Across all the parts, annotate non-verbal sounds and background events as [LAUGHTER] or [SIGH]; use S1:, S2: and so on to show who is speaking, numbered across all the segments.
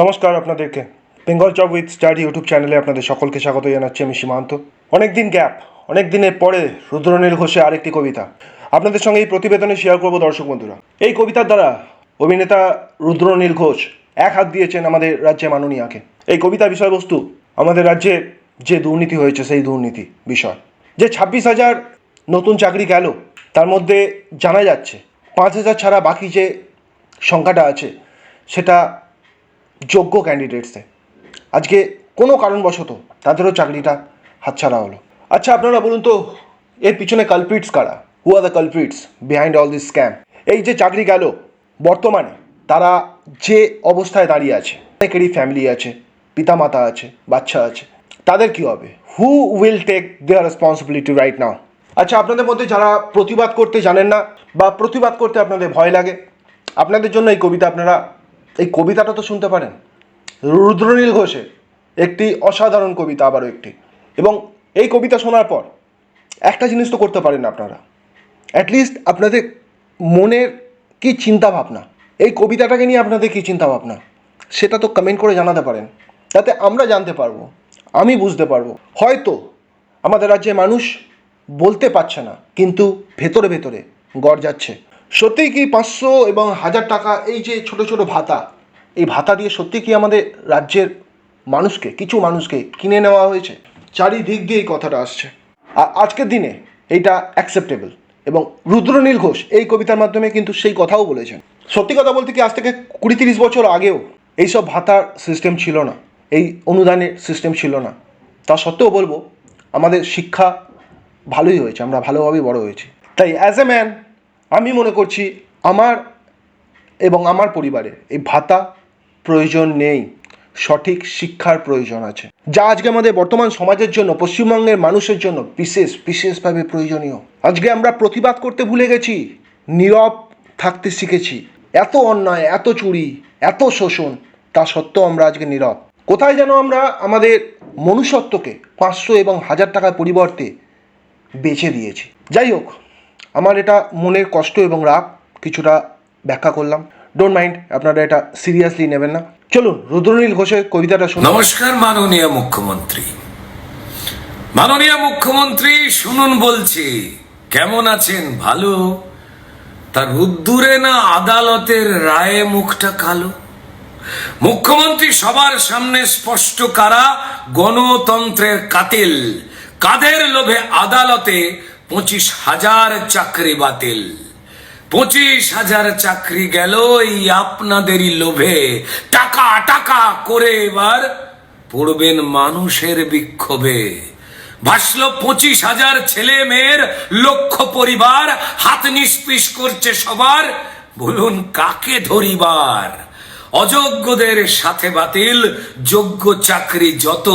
S1: নমস্কার আপনাদেরকে। Bengal job with study YouTube চ্যানেলে আপনাদের সকলকে স্বাগত জানাচ্ছি আমি সীমান্ত। অনেক দিন গ্যাপ অনেক দিনের পরে রুদ্রনীল ঘোষের আরেকটি কবিতা। আপনাদের সঙ্গে এই প্রতিবেদনে শেয়ার করব দর্শক বন্ধুরা। এই কবিতার দ্বারা অভিনেতা রুদ্রনীল ঘোষ এক হাত দিয়েছেন আমাদের রাজ্যে মাননীয়াকে। এই কবিতার বিষয়বস্তু আমাদের রাজ্যে যে দুর্নীতি হয়েছে, সেই দুর্নীতি বিষয়। যে ছাব্বিশ হাজার নতুন চাকরি গেল, তার মধ্যে জানা যাচ্ছে, পাঁচ হাজার ছাড়া বাকি যে সংখ্যাটা আছে, সেটা যোগ্য ক্যান্ডিডেটসে আজকে কোনো কারণবশত তাদেরও চাকরিটা হাতছাড়া হলো। আচ্ছা আপনারা বলুন তো, এর পিছনে কালপ্রিটস কারা? Who are the culprits behind all this scam এই যে চাকরি গেল, বর্তমানে তারা যে অবস্থায় দাঁড়িয়ে আছে, অনেকেরই ফ্যামিলি আছে, পিতামাতা আছে, বাচ্চা আছে, তাদের কি হবে? Who will take their responsibility right now আচ্ছা আপনাদের মধ্যে যারা প্রতিবাদ করতে জানেন না বা প্রতিবাদ করতে আপনাদের ভয় লাগে, আপনাদের জন্য এই কবিতা আপনারা এই কবিতাটা তো শুনতে পারেন। রুদ্রনীল ঘোষের একটি অসাধারণ কবিতা আবারও একটি। এবং এই কবিতা শোনার পর একটা জিনিস তো করতে পারেন আপনারা। অ্যাটলিস্ট আপনাদের মনের কি চিন্তা ভাবনা এই কবিতাটাকে নিয়ে আপনাদের কি চিন্তা ভাবনা সেটা তো কমেন্ট করে জানাতে পারেন। তাতে আমরা জানতে পারব, আমি বুঝতে পারব। হয়তো আমাদের রাজ্যে মানুষ বলতে পারছে না, কিন্তু ভেতরে ভেতরে গড় যাচ্ছে। সত্যিই কি পাঁচশো এবং হাজার টাকা এই যে ছোট ছোট ভাতা, এই ভাতা দিয়ে সত্যি কি আমাদের রাজ্যের মানুষকে, কিছু মানুষকে কিনে নেওয়া হয়েছে? চারিদিক দিয়ে এই কথাটা আসছে। আর আজকের দিনে এইটা অ্যাকসেপ্টেবল এবং রুদ্রনীল ঘোষ এই কবিতার মাধ্যমে কিন্তু সেই কথাও বলেছেন। সত্যি কথা বলতে কি আজ থেকে কুড়ি তিরিশ বছর আগেও এইসব ভাতার সিস্টেম ছিল না, এই অনুদানের সিস্টেম ছিল না। তা সত্ত্বেও বলব, আমাদের শিক্ষা ভালোই হয়েছে, আমরা ভালোভাবেই বড় হয়েছি। তাই অ্যাজ এ ম্যান আমি মনে করছি আমার এবং আমার পরিবারে এই ভাতা প্রয়োজন নেই। সঠিক শিক্ষার প্রয়োজন আছে। যা আজকে আমাদের বর্তমান সমাজের জন্য, পশ্চিমবঙ্গের মানুষের জন্য বিশেষ, বিশেষভাবে প্রয়োজনীয়। আজকে আমরা প্রতিবাদ করতে ভুলে গেছি, নীরব থাকতে শিখেছি। এত অন্যায়, এত চুরি, এত শোষণ, তা সত্ত্বেও আমরা আজকে নীরব। কোথায় যেন আমরা আমাদের মনুষ্যত্বকে পাঁচশো এবং হাজার টাকার পরিবর্তে বেছে দিয়েছি। যাই হোক আমার এটা মনের কষ্ট এবং রাগ কিছুটা ব্যাখ্যা করলাম। ডোন্ট মাইন্ড আপনারা এটা সিরিয়াসলি নেবেন না। চলুন, রুদ্রনীল ঘোষের কবিতাটা শুনুন।
S2: নমস্কার মাননীয় মুখ্যমন্ত্রী। মাননীয় মুখ্যমন্ত্রী, শুনুন বলছি, কেমন আছেন? ভালো? তার রুদ্দুরে না আদালতের রায়ে মুখটা কালো? মুখ্যমন্ত্রী সবার সামনে স্পষ্ট কারা? গণতন্ত্রের কাতিল। কাদের লোভে আদালতে পঁচিশ হাজার চাকরি বাতিল। পঁচিশ হাজার চাকরি গেল এই আপনাদেরই লোভে। টাকা টাকা করে এবার পড়বেন মানুষের বিক্ষোভে। ভাসল পঁচিশ হাজার ছেলে মেয়ের লক্ষ পরিবার, হাত নিষ্পিস করছে সবার। বলুন, কাকে ধরিবার? অযোগ্যদের সাথে বাতিল, যোগ্য চাকরি যত।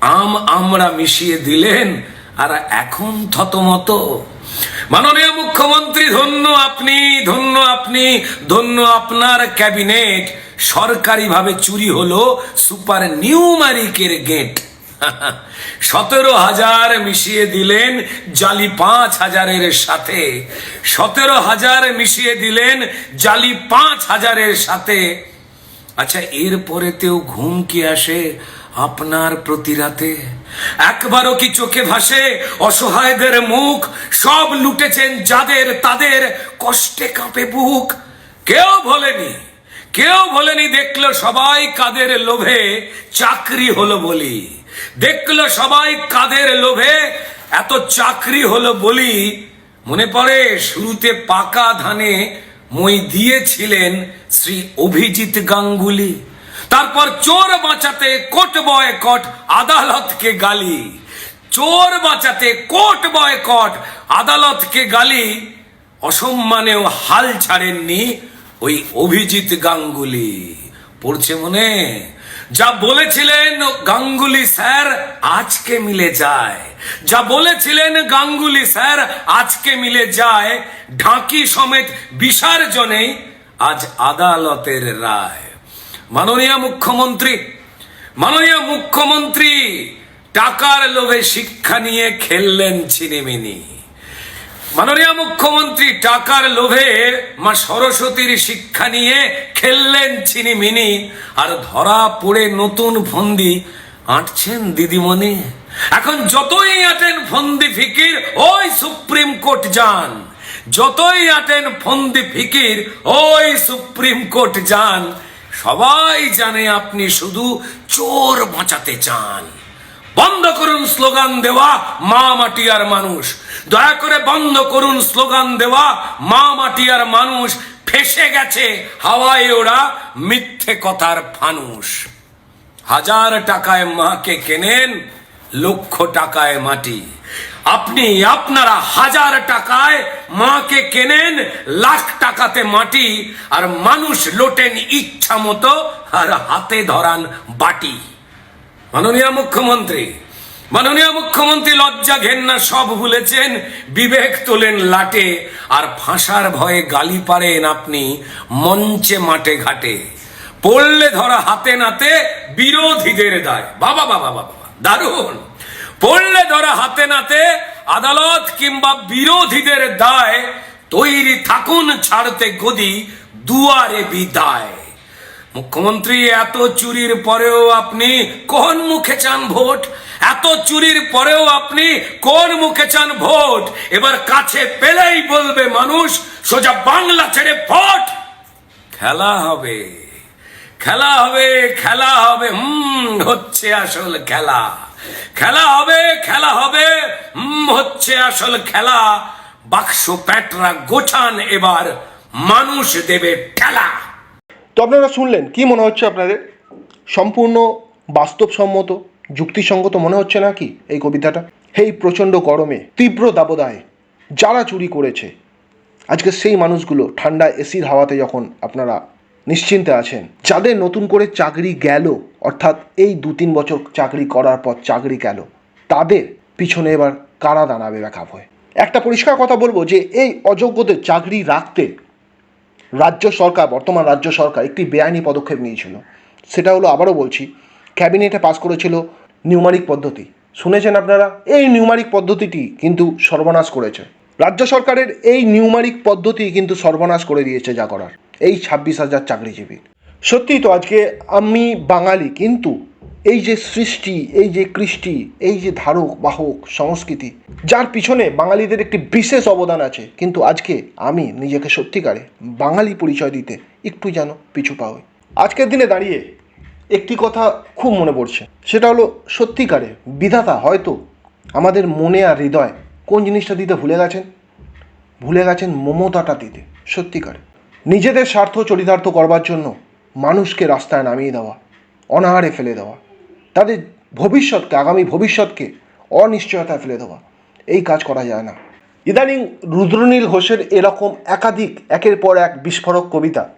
S2: আম আমরা মিশিয়ে দিলেন আর এখন থতমত। মাননীয় মুখ্যমন্ত্রী, ধন্য আপনি ধন্য আপনি, ধন্য আপনার ক্যাবিনেট। সরকারিভাবে চুরি হলো সুপার নিউমারিকের গেট। [LAUGHS] সতেরো হাজার মিশিয়ে দিলেন জালি পাঁচ হাজারের সাথে। সতেরো হাজার মিশিয়ে দিলেন জালি পাঁচ হাজারের সাথে। আচ্ছা এরপরেতেও ঘুম কি আসে? আপনার প্রতি রাতে একবারও কি চোখে ভাসে অসহায়দের মুখ? সব লুটেছেন যাদের তাদের কষ্টে কাঁপে বুক। কেউ বলেনি কেউ বলেনি দেখল সবাই কাদের লোভে চাকরি হলো বলি। দেখল সবাই কাদের লোভে এত চাকরি হলো বলি। মনে পড়ে শুরুতে পাকা ধানে মই দিয়েছিলেন শ্রী অভিজিৎ গাঙ্গুলি। তারপর চোর বাঁচাতে কোট বয় কট আদালতকে গালি। চোর বাঁচাতে কোট বয় কট আদালতকে গালি। অসম্মানেও হাল ছাড়েননি ওই অভিজিৎ গাঙ্গুলি। পড়ছে মনে? যা বলেছিলেন গাঙ্গুলি স্যার আজকে মিলে যায়। যা বলেছিলেন গাঙ্গুলি স্যার আজকে মিলে যায়। ঢাকি সমেত বিসর্জনেই আজ আদালতের রায়। মাননীয় মুখ্যমন্ত্রী মাননীয় মুখ্যমন্ত্রী, টাকার লোভে শিক্ষা নিয়ে খেললেন ছিনিমিনি। মাননীয় মুখ্যমন্ত্রী, টাকার লোভে মা সরস্বতীর শিক্ষা নিয়ে খেললেন চিনিমিনি আর ধরা পড়ে নতুন ফন্দি আঁটছেন দিদিমণি। এখন যতই আটেন ফন্দি ফিকির, ওই সুপ্রিম কোর্ট যান। যতই আটেন ফন্দি ফিকির, ওই সুপ্রিম কোর্ট যান। সবাই জানে আপনি শুধু চোর বাঁচাতে চান। বন্ধ করুন স্লোগান দেওয়া, মা মাটি আর মানুষ। দয়া করে বন্ধ করুন স্লোগান দেওয়া, মা মাটি আর মানুষ। ফেসে গেছে হাওয়ায় ওরা মিথ্যে কথার ফানুষ। হাজার টাকায় মাকে কেনেন, লক্ষ টাকায় মাটি। আপনি আপনারা হাজার টাকায় মাকে কেনেন, লাখ টাকাতে মাটি, আর মানুষ লোটেন ইচ্ছা মতো আর হাতে ধরান বাটি। মাননীয় মুখ্যমন্ত্রী মাননীয় মুখ্যমন্ত্রী লজ্জা ঘেন্না সব ভুলেছেন, বিবেক তোলেন লাটে, আর ফাঁসার ভয়ে গালি পারেন আপনি মঞ্চে মাঠে ঘাটে। পড়লে ধরা হাতে নাতে বিরোধীদের দায়। বাবা বাবা বাবা দারুণ। পড়লে ধরা হাতে নাতে, আদালত কিংবা বিরোধীদের দায়, তৈরি থাকুন, ছাড়তে গদি, দুয়ারে বিদায়। মুখ্যমন্ত্রী, এত চুরির পরেও আপনি কোন মুখে চান ভোট? এত চুরির পরেও আপনি কোন মুখে চান ভোট? এবার কাছে পেলেই বলবে মানুষ, সোজা বাংলা ছেড়ে ভোট! খেলা হবে। খেলা হবে খেলা হবে। হুম, হচ্ছে আসল খেলা। খেলা হবে খেলা হবে। হচ্ছে আসল খেলা। বাক্স প্যাটরা গোছান এবার। মানুষ দেবে ঠেলা।
S1: তো আপনারা শুনলেন, কি মনে হচ্ছে আপনাদের? সম্পূর্ণ বাস্তবসম্মত, যুক্তিসঙ্গত মনে হচ্ছে নাকি এই কবিতাটা? এই প্রচণ্ড গরমে, তীব্র দাবদাহে, যারা চুরি করেছে। আজকে সেই মানুষগুলো ঠান্ডা এসির হাওয়াতে যখন আপনারা নিশ্চিন্তে আছেন। যাদের নতুন করে চাকরি গেল, অর্থাৎ এই দু তিন বছর চাকরি করার পর চাকরি গেল, তাদের পিছনে এবার কারা দাঁড়াবে ব্যাকআপ হয়ে? একটা পরিষ্কার কথা বলব যে এই অযোগ্যদের চাকরি রাখতে রাজ্য সরকার, বর্তমান রাজ্য সরকার একটি বেআইনি পদক্ষেপ নিয়েছিল। সেটা হলো আবারও বলছি, ক্যাবিনেটে পাস করেছিল নিউমারিক পদ্ধতি। শুনেছেন আপনারা? এই নিউমারিক পদ্ধতিটি কিন্তু সর্বনাশ করেছে। রাজ্য সরকারের এই নিউমারিক পদ্ধতি কিন্তু সর্বনাশ করে দিয়েছে যা করার। এই ছাব্বিশ হাজার চাকরিজীবী। সত্যিই তো আজকে আমি বাঙালি, কিন্তু এই যে সৃষ্টি, এই যে কৃষ্টি, এই যে ধারক, বাহক, সংস্কৃতি, যার পিছনে বাঙালিদের একটি বিশেষ অবদান আছে, কিন্তু আজকে আমি নিজেকে সত্যিকারে বাঙালি পরিচয় দিতে একটু যেন পিছু পা আজকের দিনে দাঁড়িয়ে একটি কথা খুব মনে পড়ছে, সেটা হলো সত্যিকারে বিধাতা হয়তো আমাদের মনে আর হৃদয় কোন জিনিসটা দিতে ভুলে গেছেন? ভুলে গেছেন মমতাটা দিতে, সত্যিকারে। নিজেদের স্বার্থ চরিতার্থ করবার জন্য মানুষকে রাস্তায় নামিয়ে দেওয়া, অনাহারে ফেলে দেওয়া, তাদের ভবিষ্যৎকে, আগামী ভবিষ্যৎকে অনিশ্চয়তায় ফেলে দেওয়া, এই কাজ করা যায় না। ইদানিং রুদ্রনীল ঘোষের এরকম একাধিক, একের পর এক বিস্ফোরক কবিতা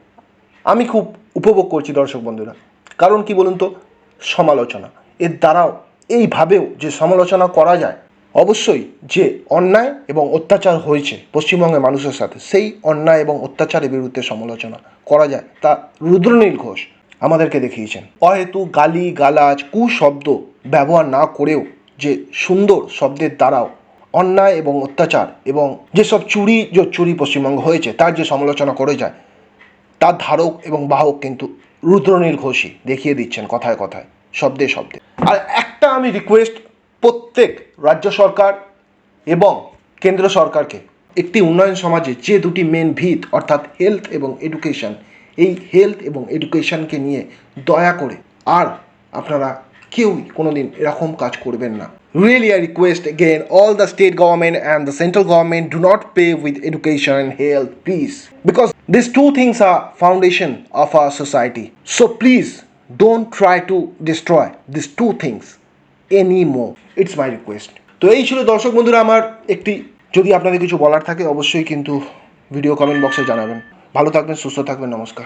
S1: আমি খুব উপভোগ করছি দর্শক বন্ধুরা। কারণ কি বলুন তো? সমালোচনা। এর দ্বারাও, এইভাবেও যে সমালোচনা করা যায় অবশ্যই যে অন্যায় এবং অত্যাচার হয়েছে পশ্চিমবঙ্গের মানুষের সাথে, সেই অন্যায় এবং অত্যাচারের বিরুদ্ধে সমালোচনা করা যায়। তা রুদ্রনীল ঘোষ আমাদেরকে দেখিয়েছেন। অহেতু গালি, গালাজ, কুশব্দ ব্যবহার না করেও যে সুন্দর শব্দের দ্বারাও অন্যায় এবং অত্যাচার এবং যেসব চুরি, যে চুরি পশ্চিমবঙ্গ হয়েছে, তার যে সমালোচনা করে যায়, তার ধারক এবং বাহক কিন্তু রুদ্রনীল ঘোষই দেখিয়ে দিচ্ছেন কথায় কথায়, শব্দে শব্দে। আর একটা আমি রিকোয়েস্ট প্রত্যেক রাজ্য সরকার এবং কেন্দ্র সরকারকে একটি উন্নয়ন সমাজে যে দুটি মেন ভিত, অর্থাৎ হেলথ এবং এডুকেশন এই হেলথ এবং এডুকেশনকে নিয়ে দয়া করে আর আপনারা কেউই কোনো দিন এরকম কাজ করবেন না। Really I request again all the state government and the central government do not pay with education and health please because this two things are foundation of a society so please don't try to destroy this two things anymore. It's my request তো এই ছিল দর্শক বন্ধুরা আমার একটি, যদি আপনাদের কিছু বলার থাকে অবশ্যই কিন্তু ভিডিও কমেন্ট বক্সে জানাবেন। ভালো থাকবেন, সুস্থ থাকবেন, নমস্কার।